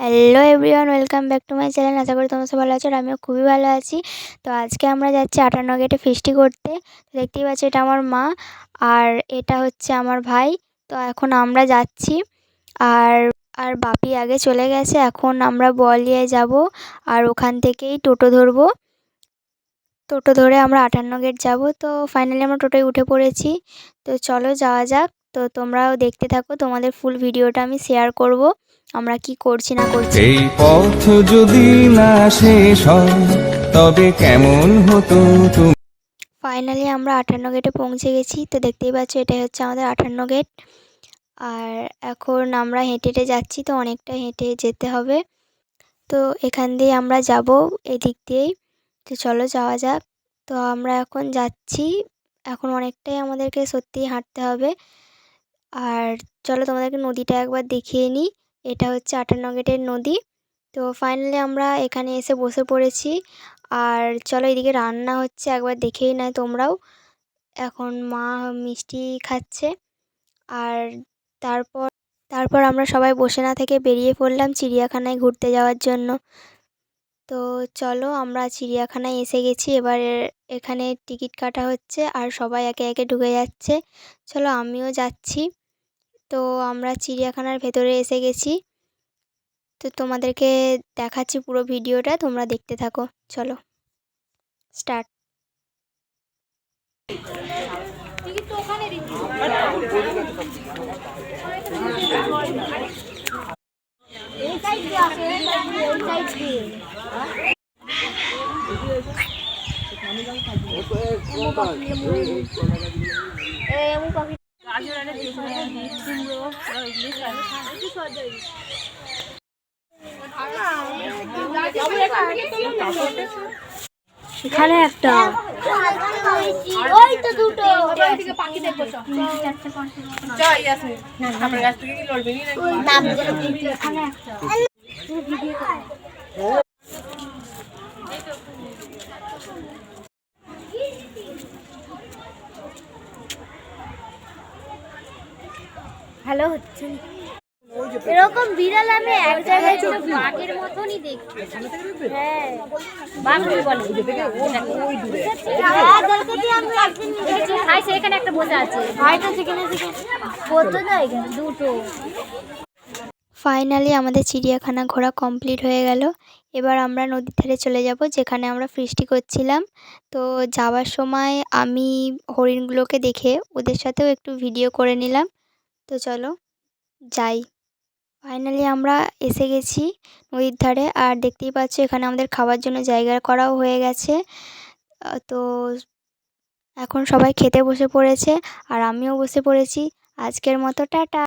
Hello everyone welcome back to my channel আশা করি তোমরা ভালো আছো আর আমিও খুবই ভালো আছি। তো আজকে আমরা যাচ্ছি আটান্ন গেটে ফিস্টি করতে। তো দেখতেই পাচ্ছি এটা আমার মা আর এটা হচ্ছে আমার ভাই। তো এখন আমরা যাচ্ছি আর আর বাপি আগে চলে গেছে। এখন আমরা বলিয়ে যাব আর ওখান থেকেই টোটো ধরবো। টোটো ধরে আমরা আটান্ন গেট যাব। তো ফাইনালি আমরা টোটোয় উঠে পড়েছি। তো চলো যাওয়া যাক। তো তোমরাও দেখতে থাকো। তোমাদের ফুল ভিডিওটা আমি শেয়ার করব। আমরা কি করছি না করছি? এই পথ যদি না শেষ হয় তবে কেমন হতো তুমি? ফাইনালি আমরা আটান্ন গেটে পৌঁছে গেছি। তো দেখতেই পাচ্ছ এটাই হচ্ছে আমাদের আটান্ন গেট আর এখন আমরা হেঁটে হেঁটে যাচ্ছি তো অনেকটা হেঁটে যেতে হবে। তো এখান দিয়ে আমরা যাব এদিক দিয়েই। তো চলো যাওয়া যাক। তো আমরা এখন যাচ্ছি। এখন অনেকটাই আমাদেরকে সত্যিই হাঁটতে হবে। আর চলো তোমাদেরকে নদীটা একবার দেখিয়ে নিই। এটা হচ্ছে আটান্ন গেটের নদী। তো ফাইনালি আমরা এখানে এসে বসে পড়েছি। আর চলো এদিকে রান্না হচ্ছে, একবার দেখেই নেয় তোমরাও। এখন মা মিষ্টি খাচ্ছে। আর তারপর তারপর আমরা সবাই বসে না থেকে বেরিয়ে পড়লাম চিড়িয়াখানায় ঘুরতে যাওয়ার জন্য। তো চলো আমরা চিড়িয়াখানায় এসে গেছি। এবার এখানে টিকিট কাটা হচ্ছে আর সবাই একে একে ঢুকে যাচ্ছে। চলো আমিও যাচ্ছি। তো আমরা চিড়িয়াখানার ভেতরে এসে গেছি। তো তোমাদেরকে দেখাচ্ছি পুরো ভিডিওটা, তোমরা দেখতে থাকো। চলো, স্টার্ট। এখানে একটা ওই তো দুটো ভালো হচ্ছে এরকম বিড়াল আমি এক জায়গায় হ্যাঁ। হ্যাঁ, একটা বসে আছে। হয়তো সেখানে দুটো। ফাইনালি আমাদের চিড়িয়াখানা ঘোরা কমপ্লিট হয়ে গেল। এবার আমরা নদীর ধারে চলে যাব যেখানে আমরা ফিস্টি করছিলাম। তো যাওয়ার সময় আমি হরিণগুলোকে দেখে ওদের সাথেও একটু ভিডিও করে নিলাম। তো চলো যাই। ফাইনালি আমরা এসে গেছি নদীর ধারে। আর দেখতেই পাচ্ছ, এখানে আমাদের খাওয়ার জন্য জায়গা করাও হয়ে গেছে। তো এখন সবাই খেতে বসে পড়েছে, আর আমিও বসে পড়েছি। আজকের মতো, টাটা।